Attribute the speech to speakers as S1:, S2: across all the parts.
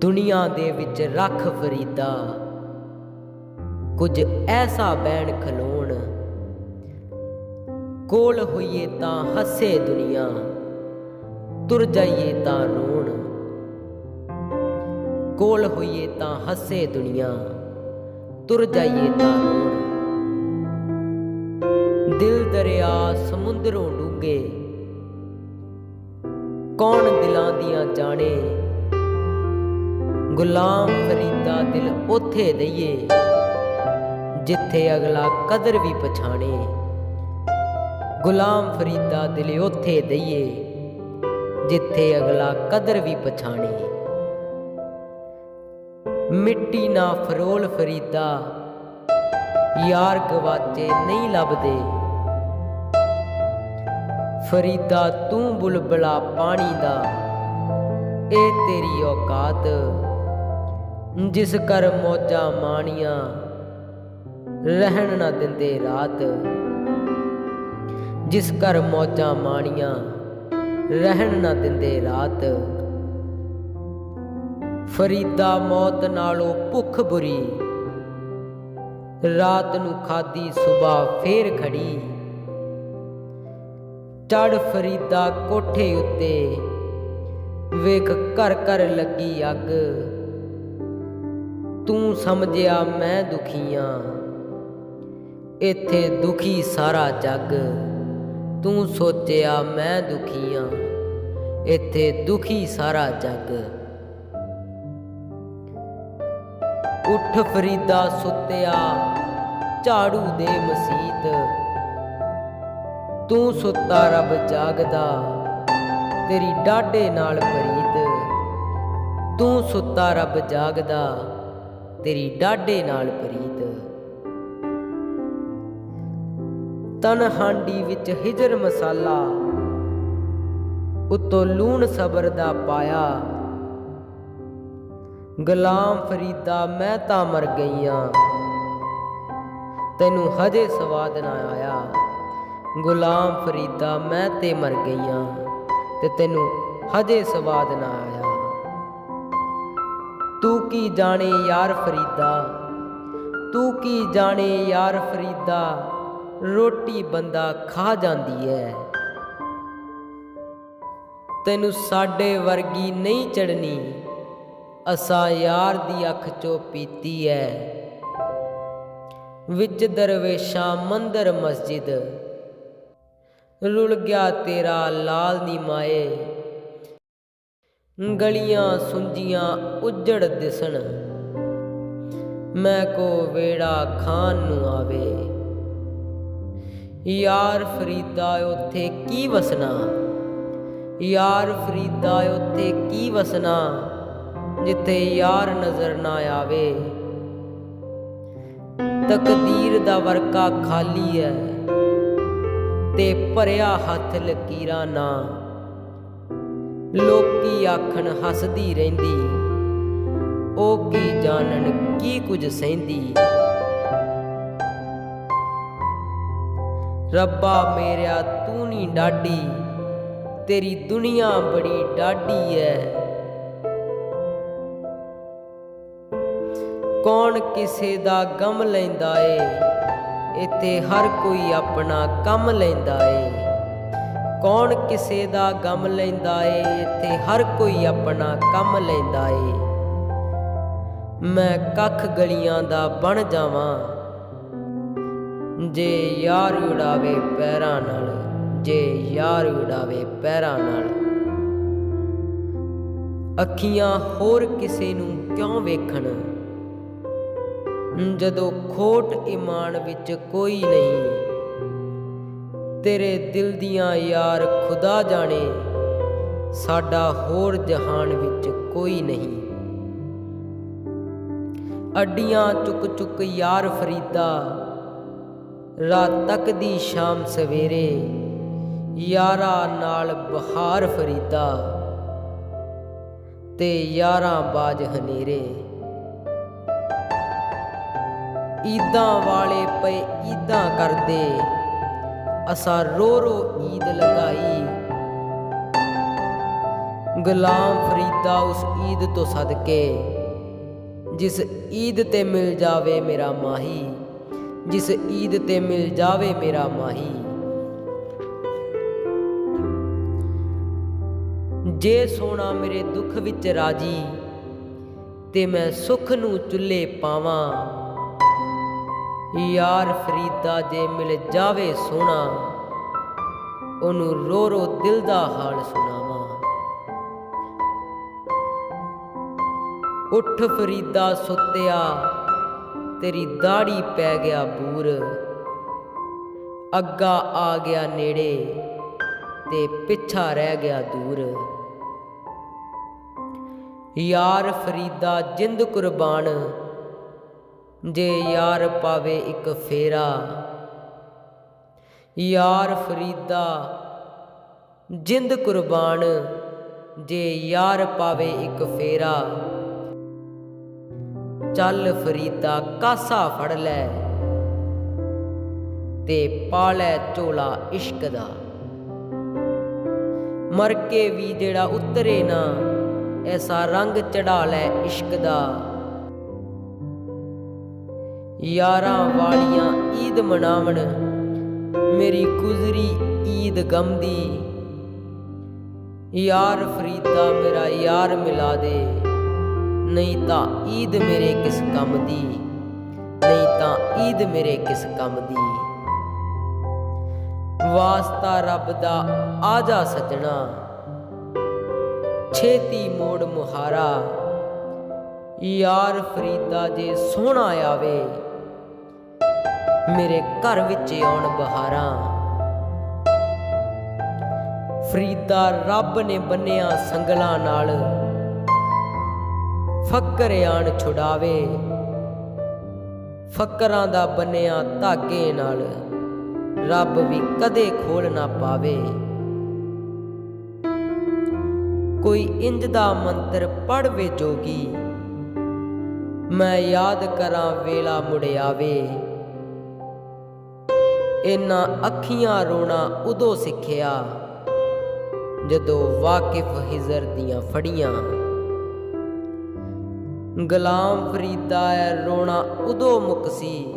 S1: ਦੁਨੀਆ ਦੇ ਵਿੱਚ ਰੱਖ ਫਰੀਦਾ ਕੁਝ ਐਸਾ ਬੈਣ ਖਲੋਣ। ਕੋਲ ਹੋਈਏ ਤਾਂ ਹੱਸੇ ਦੁਨੀਆ, ਤੁਰ ਜਾਈਏ ਤਾਂ ਰੋਣ। ਕੋਲ ਹੋਈਏ ਤਾਂ ਹੱਸੇ ਦੁਨੀਆ, ਤੁਰ ਜਾਈਏ ਤਾਂ ਰੋਣ। ਦਿਲ ਦਰਿਆ ਸਮੁੰਦਰੋਂ ਡੂੰਘੇ, ਕੌਣ ਦਿਲਾਂ ਦੀਆਂ ਜਾਣੇ? ਗੁਲਾਮ ਫਰੀਦਾ ਦਿਲ ਉਥੇ ਦਈਏ, ਜਿੱਥੇ ਅਗਲਾ ਕਦਰ ਵੀ ਪਛਾਣੇ। ਗੁਲਾਮ ਫਰੀਦਾ ਦਿਲ ਉਥੇ ਦਈਏ, ਜਿੱਥੇ ਅਗਲਾ ਕਦਰ ਵੀ ਪਛਾਣੇ। ਮਿੱਟੀ ਨਾ ਫਰੋਲ ਫਰੀਦਾ, ਯਾਰ ਗਵਾਚੇ ਨਹੀਂ ਲੱਭਦੇ। ਫਰੀਦਾ ਤੂੰ ਬੁਲਬਲਾ ਪਾਣੀ ਦਾ, ਇਹ ਤੇਰੀ ਔਕਾਤ। ਜਿਸ ਕਰ ਮੋਜਾਂ ਮਾਣੀਆਂ, ਰਹਿਣ ਨਾ ਦਿੰਦੇ ਰਾਤ। ਜਿਸ ਕਰ ਮੋਜਾਂ ਮਾਣੀਆਂ, ਰਹਿਣ ਨਾ ਦਿੰਦੇ ਰਾਤ। ਫਰੀਦਾ ਮੌਤ ਨਾਲੋਂ ਭੁੱਖ ਬੁਰੀ, ਰਾਤ ਨੂੰ ਖਾਦੀ ਸਵੇਰ ਫੇਰ ਖੜੀ। ਚੜ ਫਰੀਦਾ ਕੋਠੇ ਉੱਤੇ, ਵੇਖ ਘਰ ਘਰ ਲੱਗੀ ਅੱਗ। ਤੂੰ ਸਮਝਿਆ ਮੈਂ ਦੁਖੀਆਂ। ਇੱਥੇ ਦੁਖੀ ਸਾਰਾ ਜੱਗ। ਤੂੰ ਸੋਚਿਆ ਮੈਂ ਦੁਖੀਆਂ। ਇੱਥੇ ਦੁਖੀ ਸਾਰਾ ਜੱਗ। ਉੱਠ ਫਰੀਦਾ ਸੁੱਤਿਆ ਝਾੜੂ ਦੇ ਮਸੀਤ। ਤੂੰ ਸੁੱਤਾ ਰੱਬ ਜਾਗਦਾ, ਤੇਰੀ ਡਾਢੇ ਨਾਲ ਫਰੀਦ ਤੂੰ ਸੁੱਤਾ ਰੱਬ ਜਾਗਦਾ ਤੇਰੀ ਡਾਢੇ ਨਾਲ ਪ੍ਰੀਤ। ਤਨ ਹਾਂਡੀ ਵਿੱਚ ਹਿਜਰ ਮਸਾਲਾ, ਉਤੋਂ ਲੂਣ ਸਬਰ ਦਾ ਪਾਇਆ। ਗੁਲਾਮ ਫਰੀਦਾ, ਮੈਂ ਤਾਂ ਮਰ ਗਈਆਂ। ਤੈਨੂੰ ਹਜੇ ਸਵਾਦ ਨਾ ਆਇਆ। ਗੁਲਾਮ ਫਰੀਦਾ, ਮੈਂ ਤੇ ਮਰ ਗਈਆਂ। ਤੇ ਤੈਨੂੰ ਹਜੇ ਸਵਾਦ ਨਾ ਆਇਆ। ਤੂੰ ਕੀ ਜਾਣੇ ਯਾਰ ਫਰੀਦਾ? ਤੂੰ ਕੀ ਜਾਣੇ ਯਾਰ ਫਰੀਦਾ? ਰੋਟੀ ਬੰਦਾ ਖਾ ਜਾਂਦੀ ਐ। ਤੈਨੂੰ ਸਾਡੇ ਵਰਗੀ ਨਹੀਂ ਚੜਨੀ ਅਸਾਂ ਯਾਰ ਦੀ ਅੱਖ ਚੋਂ ਪੀਤੀ ਐ। ਵਿੱਚ ਦਰਵੇਸ਼ਾਂ ਮੰਦਰ ਮਸਜਿਦ। ਰੁਲ ਗਿਆ ਤੇਰਾ ਲਾਲ ਨੀ ਮਾਏ ਗਲੀਆਂ ਸੁੰਜੀਆਂ ਉਜੜ ਦਿਸਣ। ਮੈਂ ਕੋ ਵੇੜਾ ਖਾਨ ਨੂੰ ਆਵੇ। ਯਾਰ ਫਰੀਦਾ ਉੱਥੇ ਕੀ ਵਸਣਾ? ਯਾਰ ਫਰੀਦਾ ਉੱਥੇ ਕੀ ਵਸਣਾ? ਜਿੱਥੇ ਯਾਰ ਨਜ਼ਰ ਨਾ ਆਵੇ। ਤਕਦੀਰ ਦਾ ਵਰਕਾ ਖਾਲੀ ਹੈ ਤੇ ਭਰਿਆ ਹੱਥ ਲਕੀਰਾਂ ਨਾ। ਲੋਕੀ ਆਖਣ ਹੱਸਦੀ ਰਹਿੰਦੀ। ਉਹ ਕੀ ਜਾਣਨ, ਕੀ ਕੁਝ ਸਹਿੰਦੀ। ਰੱਬਾ ਮੇਰਿਆ, ਤੂੰ ਨਹੀਂ ਡਾਡੀ ਤੇਰੀ ਦੁਨੀਆ ਬੜੀ ਡਾਡੀ ਐ। ਕੌਣ ਕਿਸੇ ਦਾ ਗਮ ਲੈਂਦਾ ਏ? ਇੱਥੇ ਹਰ ਕੋਈ ਆਪਣਾ ਕੰਮ ਲੈਂਦਾ ਏ। ਕੌਣ ਕਿਸੇ ਦਾ ਗਮ ਲੈਂਦਾ ਏ? ਇੱਥੇ ਹਰ ਕੋਈ ਆਪਣਾ ਕੰਮ ਲੈਂਦਾ ਏ। ਮੈਂ ਕੱਖ ਗਲੀਆਂ ਦਾ ਬਣ ਜਾਵਾਂ। ਜੇ ਯਾਰ ਉਡਾਵੇ ਪੈਰਾਂ ਨਾਲ, ਜੇ ਯਾਰ ਉਡਾਵੇ ਪੈਰਾਂ ਨਾਲ। ਅੱਖੀਆਂ ਹੋਰ ਕਿਸੇ ਨੂੰ ਕਿਉਂ ਵੇਖਣ? ਜਦੋਂ ਖੋਟ ਇਮਾਨ ਵਿੱਚ ਕੋਈ ਨਹੀਂ ਤੇਰੇ ਦਿਲ ਦੀਆਂ ਯਾਰ ਖੁਦਾ ਜਾਣੇ, ਸਾਡਾ ਹੋਰ ਜਹਾਨ ਵਿੱਚ ਕੋਈ ਨਹੀਂ। ਅੱਡੀਆਂ ਚੁੱਕ ਚੁੱਕ ਯਾਰ ਫਰੀਦਾ, ਰਾਤ ਤੱਕ ਦੀ ਸ਼ਾਮ ਸਵੇਰੇ, ਯਾਰਾ ਨਾਲ ਬਹਾਰ ਫਰੀਦਾ, ਤੇ ਯਾਰਾਂ ਬਾਜ ਹਨੇਰੇ। ਈਦਾਂ ਵਾਲੇ ਪਏ ਈਦਾਂ ਕਰਦੇ ਅਸਾਂ ਰੋ ਰੋ ਈਦ ਲਗਾਈ। ਗੁਲਾਮ ਫਰੀਦਾ ਉਸ ਈਦ ਤੋਂ ਸਦਕੇ, ਜਿਸ ਈਦ ਤੇ ਮਿਲ ਜਾਵੇ ਮੇਰਾ ਮਾਹੀ, ਜਿਸ ਈਦ ਤੇ ਮਿਲ ਜਾਵੇ ਮੇਰਾ ਮਾਹੀ। ਜੇ ਸੋਣਾ ਮੇਰੇ ਦੁੱਖ ਵਿੱਚ ਰਾਜੀ, ਤੇ ਮੈਂ ਸੁਖ ਨੂੰ ਚੁੱਲ੍ਹੇ ਪਾਵਾਂ। ਯਾਰ ਫਰੀਦਾ ਜੇ ਮਿਲ ਜਾਵੇ ਸੋਣਾ ਉਹਨੂੰ ਰੋ ਰੋ ਦਿਲ ਦਾ ਹਾਲ ਸੁਣਾਵਾਂ। ਉੱਠ ਫਰੀਦਾ ਸੁੱਤਿਆ, ਤੇਰੀ ਦਾੜੀ ਪੈ ਗਿਆ ਬੂਰ। ਅੱਗਾ ਆ ਗਿਆ ਨੇੜੇ, ਤੇ ਪਿੱਛਾ ਰਹਿ ਗਿਆ ਦੂਰ। ਯਾਰ ਫਰੀਦਾ ਜਿੰਦ ਕੁਰਬਾਨ ਜੇ ਯਾਰ ਪਾਵੇ ਇੱਕ ਫੇਰਾ। ਯਾਰ ਫਰੀਦਾ, ਜਿੰਦ ਕੁਰਬਾਨ, ਜੇ ਯਾਰ ਪਾਵੇ ਇੱਕ ਫੇਰਾ। ਚੱਲ ਫਰੀਦਾ, ਕਾਸਾ ਫੜ ਲੈ, ਤੇ ਪਾਲੈ ਝੋਲਾ ਇਸ਼ਕ ਦਾ। ਮਰ ਕੇ ਵੀ ਜਿਹੜਾ ਉਤਰੇ ਨਾ, ਐਸਾ ਰੰਗ ਚੜਾ ਲੈ ਇਸ਼ਕ ਦਾ। ਯਾਰਾਂ ਵਾਲੀਆਂ ਈਦ ਮਨਾਵਣ। ਮੇਰੀ ਗੁਜ਼ਰੀ ਈਦ ਗਮ ਦੀ। ਯਾਰ ਫਰੀਦਾ ਮੇਰਾ ਯਾਰ ਮਿਲਾ ਦੇ। ਨਹੀਂ ਤਾਂ ਈਦ ਮੇਰੇ ਕਿਸ ਕੰਮ ਦੀ। ਨਹੀਂ ਤਾਂ ਈਦ ਮੇਰੇ ਕਿਸ ਕੰਮ ਦੀ। ਵਾਸਤਾ ਰੱਬ ਦਾ ਆ ਜਾ ਸਜਣਾ। ਛੇਤੀ ਮੋੜ ਮੁਹਾਰਾ। ਯਾਰ ਫਰੀਦਾ ਜੇ ਸੋਹਣਾ ਆਵੇ। ਮੇਰੇ ਘਰ ਵਿੱਚ ਆਉਣ ਬਹਾਰਾਂ। ਫਰੀਦਾ ਰੱਬ ਨੇ ਬੰਨਿਆ ਸੰਗਲਾਂ ਨਾਲ। ਫੱਕਰ ਆਣ ਛੁਡਾਵੇ। ਫੱਕਰਾਂ ਦਾ ਬੰਨਿਆ ਧਾਗੇ ਨਾਲ। ਰੱਬ ਵੀ ਕਦੇ ਖੋਲ ਨਾ ਪਾਵੇ। ਕੋਈ ਇੰਜ ਦਾ ਮੰਤਰ ਪੜਵੇ ਜੋਗੀ। ਮੈਂ ਯਾਦ ਕਰਾਂ ਵੇਲਾ ਮੁੜਿਆਵੇ ਇਨਾਂ ਅੱਖੀਆਂ ਰੋਣਾ ਉਦੋਂ ਸਿੱਖਿਆ, ਜਦੋਂ ਵਾਕਿਫ ਹਿਜ਼ਰ ਦੀਆਂ ਫੜੀਆਂ। ਗੁਲਾਮ ਫਰੀਦਾ ਐ ਰੋਣਾ ਉਦੋਂ ਮੁੱਕ ਸੀ,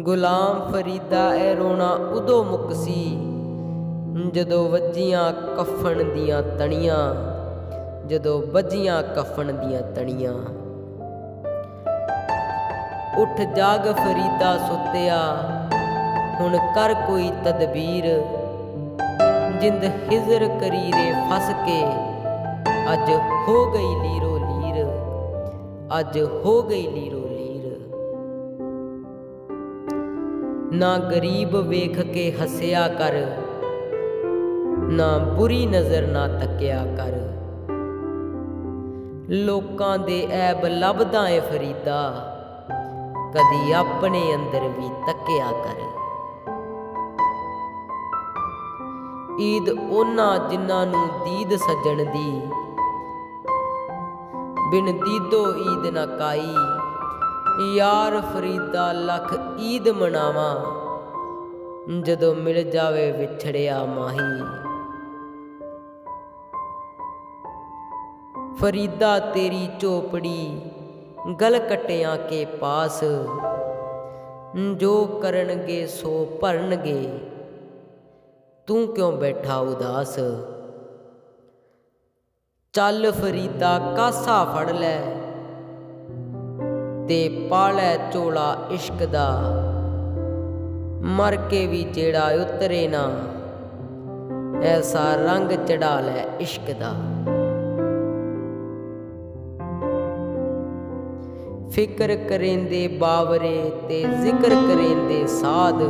S1: ਗੁਲਾਮ ਫਰੀਦਾ ਐ ਰੋਣਾ ਉਦੋਂ ਮੁਕਸੀ ਜਦੋਂ ਵੱਜੀਆਂ ਕਫਨ ਦੀਆਂ ਤਣੀਆਂ, ਜਦੋਂ ਵੱਜੀਆਂ ਕਫਨ ਦੀਆਂ ਤਣੀਆਂ। ਉੱਠ ਜਾਗ ਫਰੀਦਾ ਸੁੱਤਿਆ ਹੁਣ ਕਰ ਕੋਈ ਤਦਬੀਰ। ਜਿੰਦ ਹਿਜ਼ਰ ਕਰੀਰੇ ਫਸ ਕੇ, ਅੱਜ ਹੋ ਗਈ ਲੀਰੋ ਲੀਰ, ਅੱਜ ਹੋ ਗਈ ਲੀਰੋ ਲੀਰ। ਨਾ ਗਰੀਬ ਵੇਖ ਕੇ ਹੱਸਿਆ ਕਰ, ਨਾ ਬੁਰੀ ਨਜ਼ਰ ਨਾ ਤੱਕਿਆ ਕਰ। ਲੋਕਾਂ ਦੇ ਐਬ ਲੱਭਦਾ ਏ ਫਰੀਦਾ, ਕਦੀ ਆਪਣੇ ਅੰਦਰ ਵੀ ਤੱਕਿਆ ਕਰ। ਈਦ ਉਹਨਾਂ ਜਿਨ੍ਹਾਂ ਨੂੰ ਦੀਦ ਸੱਜਣ ਦੀ। ਬਿਨ ਦੀਦੋ ਈਦ ਨਾ ਕਾਈ। ਯਾਰ ਫਰੀਦਾ ਲਖ ਈਦ ਮਨਾਵਾਂ। ਜਦੋਂ ਮਿਲ ਜਾਵੇ ਵਿਛੜਿਆ ਮਾਹੀ। ਫਰੀਦਾ ਤੇਰੀ ਚੋਪੜੀ ਗਲ ਕਟਿਆਂ ਕੇ ਪਾਸ। ਜੋ ਕਰਨਗੇ ਸੋ ਭਰਨਗੇ। ਤੂੰ ਕਿਉਂ ਬੈਠਾ ਉਦਾਸ? ਚੱਲ ਫਰੀਦਾ ਕਾਸਾ ਫੜ ਲੈ, ਤੇ ਪਾਲੈ ਚੋਲਾ ਇਸ਼ਕ ਦਾ। ਮਰ ਕੇ ਵੀ ਜਿਹੜਾ ਉਤਰੇ ਨਾ, ਐਸਾ ਰੰਗ ਚੜਾ ਲੈ ਇਸ਼ਕ ਦਾ। ਫਿਕਰ ਕਰੇਂਦੇ ਬਾਵਰੇ ਤੇ ਜ਼ਿਕਰ ਕਰੇਂਦੇ ਸਾਧ।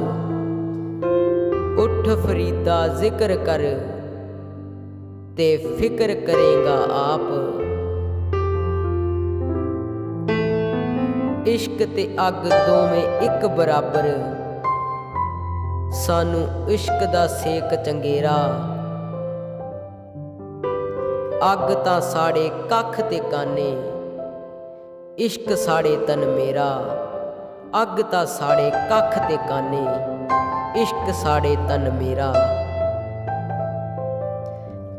S1: ਉੱਠ ਫਰੀਦਾ ਜ਼ਿਕਰ ਕਰ ਤੇ ਫਿਕਰ ਕਰੇਗਾ ਆਪ। ਇਸ਼ਕ ਤੇ ਅੱਗ ਦੋਵੇਂ ਇੱਕ ਬਰਾਬਰ। ਸਾਨੂੰ ਇਸ਼ਕ ਦਾ ਸੇਕ ਚੰਗੇਰਾ। ਅੱਗ ਤਾਂ ਸਾੜੇ ਕੱਖ ਤੇ ਕਾਨੇ, ਇਸ਼ਕ ਸਾੜੇ ਤਨ ਮੇਰਾ। ਅੱਗ ਤਾਂ ਸਾੜੇ ਕੱਖ ਤੇ ਕਾਨੇ। ਇਸ਼ਕ ਸਾੜੇ ਤਨ ਮੇਰਾ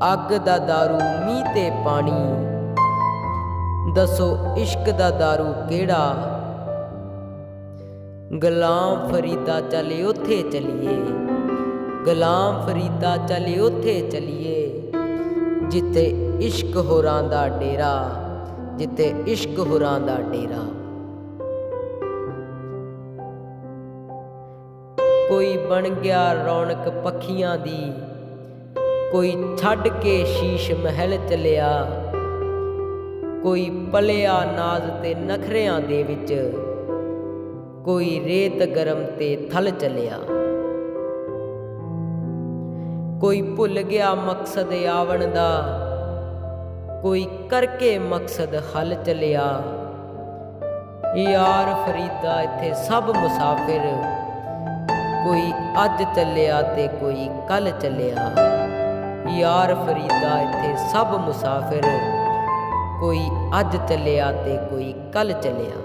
S1: ਅੱਗ ਦਾ दारू ਮੀਂਹ ਤੇ ਪਾਣੀ ਦੱਸੋ ਇਸ਼ਕ ਦਾ दारू ਕਿਹੜਾ ਗੁਲਾਮ ਫਰੀਦਾ ਚੱਲੇ ਉੱਥੇ ਚਲੀਏ ਗੁਲਾਮ ਫਰੀਦਾ ਚੱਲੇ ਉੱਥੇ ਚਲੀਏ ਜਿੱਥੇ ਇਸ਼ਕ ਹੋਰਾਂ ਦਾ ਡੇਰਾ ਜਿੱਥੇ ਇਸ਼ਕ ਹੋਰਾਂ ਦਾ ਡੇਰਾ ਕੋਈ ਬਣ ਗਿਆ ਰੌਣਕ ਪੱਖੀਆਂ ਦੀ, ਕੋਈ ਛੱਡ ਕੇ ਸ਼ੀਸ਼ ਮਹਿਲ ਚਲਿਆ, ਕੋਈ ਪਲਿਆ ਨਾਜ਼ ਤੇ ਨਖਰਿਆਂ ਦੇ ਵਿੱਚ, ਕੋਈ ਰੇਤ ਗਰਮ ਤੇ ਥਲ ਚਲਿਆ। ਕੋਈ ਭੁੱਲ ਗਿਆ ਮਕਸਦ ਆਵਣ ਦਾ, ਕੋਈ ਕਰਕੇ ਮਕਸਦ ਹੱਲ ਚਲਿਆ। ਯਾਰ ਫਰੀਦਾ ਇੱਥੇ ਸਭ ਮੁਸਾਫਿਰ। ਕੋਈ ਅੱਜ ਚੱਲਿਆ ਤੇ ਕੋਈ ਕੱਲ ਚੱਲਿਆ। ਯਾਰ ਫਰੀਦਾ ਇੱਥੇ ਸਭ ਮੁਸਾਫਿਰ, ਕੋਈ ਅੱਜ ਚੱਲਿਆ ਤੇ ਕੋਈ ਕੱਲ ਚੱਲਿਆ।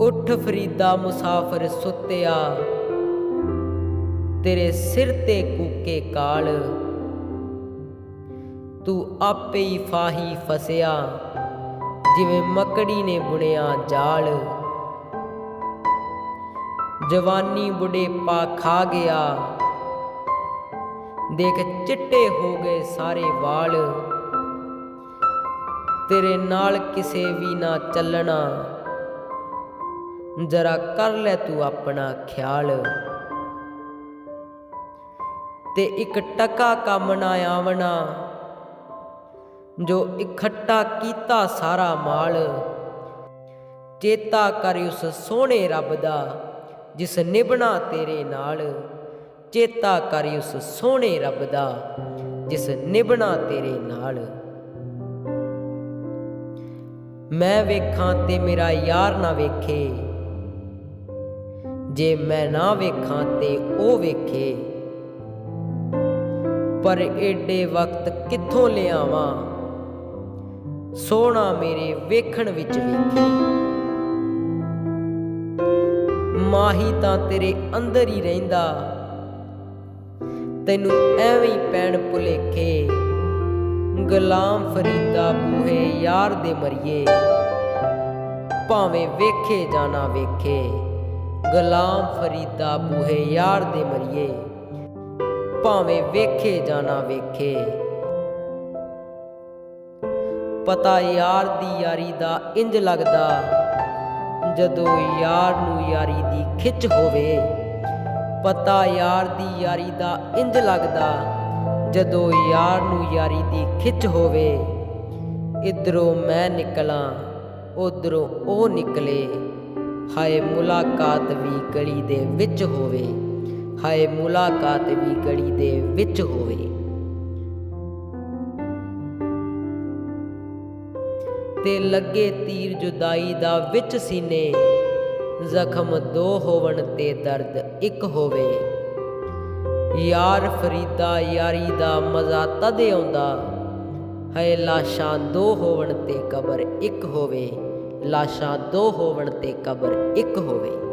S1: ਉੱਠ ਫਰੀਦਾ ਮੁਸਾਫ਼ਰ ਸੁੱਤਿਆ, ਤੇਰੇ ਸਿਰ ਤੇ ਕੂਕੇ ਕਾਲ। ਤੂੰ ਆਪੇ ਹੀ ਫਾਹੀ ਫਸਿਆ, ਜਿਵੇਂ ਮੱਕੜੀ ਨੇ ਬੁਣਿਆ ਜਾਲ। ਜਵਾਨੀ ਬੁੜੇ ਪਾ ਖਾ ਗਿਆ। ਦੇਖ ਚਿੱਟੇ ਹੋ ਗਏ ਸਾਰੇ ਵਾਲ। ਤੇਰੇ ਨਾਲ ਕਿਸੇ ਵੀ ਨਾ ਚੱਲਣਾ। ਜਰਾ ਕਰ ਲੈ ਤੂੰ ਆਪਣਾ ਖਿਆਲ। ਤੇ ਇੱਕ ਟਕਾ ਕੰਮ ਨਾ ਆਵਣਾ। ਜੋ ਇਕੱਠਾ ਕੀਤਾ ਸਾਰਾ ਮਾਲ। ਚੇਤਾ ਕਰ ਉਸ ਸੋਹਣੇ ਰੱਬ ਦਾ। ਜਿਸ ਨਿਭਣਾ ਤੇਰੇ ਨਾਲ, ਚੇਤਾ ਕਰ ਉਸ ਸੋਹਣੇ ਰੱਬ ਦਾ, ਜਿਸ ਨਿਭਣਾ ਤੇਰੇ ਨਾਲ। ਮੈਂ ਵੇਖਾਂ ਤੇ ਮੇਰਾ ਯਾਰ ਨਾ ਵੇਖੇ, ਜੇ ਮੈਂ ਨਾ ਵੇਖਾਂ ਤੇ ਉਹ ਵੇਖੇ। ਪਰ ਏਡੇ ਵਕਤ ਕਿੱਥੋਂ ਲਿਆਵਾਂ? ਸੋਹਣਾ ਮੇਰੇ ਵੇਖਣ ਵਿੱਚ ਵੇਖੇ। ਮਾਹੀ ਤਾਂ ਤੇਰੇ ਅੰਦਰ ਹੀ ਰਹਿੰਦਾ। ਤੈਨੂੰ ਐਵੇਂ ਹੀ ਪੈਣ ਭੁਲੇਖੇ। ਗੁਲਾਮ ਫਰੀਦਾ ਬੂਹੇ ਯਾਰ ਦੇ ਮਰੀਏ। ਭਾਵੇਂ ਵੇਖੇ ਜਾਣਾ ਵੇਖੇ, ਗੁਲਾਮ ਫਰੀਦਾ ਬੂਹੇ ਯਾਰ ਦੇ ਮਰੀਏ। ਭਾਵੇਂ ਵੇਖੇ ਜਾਣਾ ਵੇਖੇ। ਪਤਾ ਯਾਰ ਦੀ ਯਾਰੀ ਦਾ ਇੰਜ ਲੱਗਦਾ। ਜਦੋਂ ਯਾਰ ਨੂੰ ਯਾਰੀ ਦੀ ਖਿੱਚ ਹੋਵੇ, ਪਤਾ ਯਾਰ ਦੀ ਯਾਰੀ ਦਾ ਇੰਜ ਲੱਗਦਾ, ਜਦੋਂ ਯਾਰ ਨੂੰ ਯਾਰੀ ਦੀ ਖਿੱਚ ਹੋਵੇ, ਇਧਰੋਂ ਮੈਂ ਨਿਕਲਾਂ, ਉਧਰੋਂ ਉਹ ਨਿਕਲੇ। ਹਾਏ ਮੁਲਾਕਾਤ ਵੀ ਗਲੀ ਦੇ ਵਿੱਚ ਹੋਵੇ, ਹਾਏ ਮੁਲਾਕਾਤ ਵੀ ਗਲੀ ਦੇ ਵਿੱਚ ਹੋਵੇ। ਤੇ ਲੱਗੇ ਤੀਰ ਜੁਦਾਈ ਦਾ ਵਿੱਚ ਸੀਨੇ। ਜ਼ਖਮ ਦੋ ਹੋਵਣ ਤੇ ਦਰਦ ਇੱਕ ਹੋਵੇ। ਯਾਰ ਫਰੀਦਾ ਯਾਰੀ ਦਾ ਮਜ਼ਾ ਤਦੇ ਆਉਂਦਾ। ਹੈ ਲਾਸ਼ਾਂ ਦੋ ਹੋਵਣ ਤੇ ਕਬਰ ਇੱਕ ਹੋਵੇ। ਲਾਸ਼ਾਂ ਦੋ ਹੋਵਣ ਤੇ ਕਬਰ ਇੱਕ ਹੋਵੇ।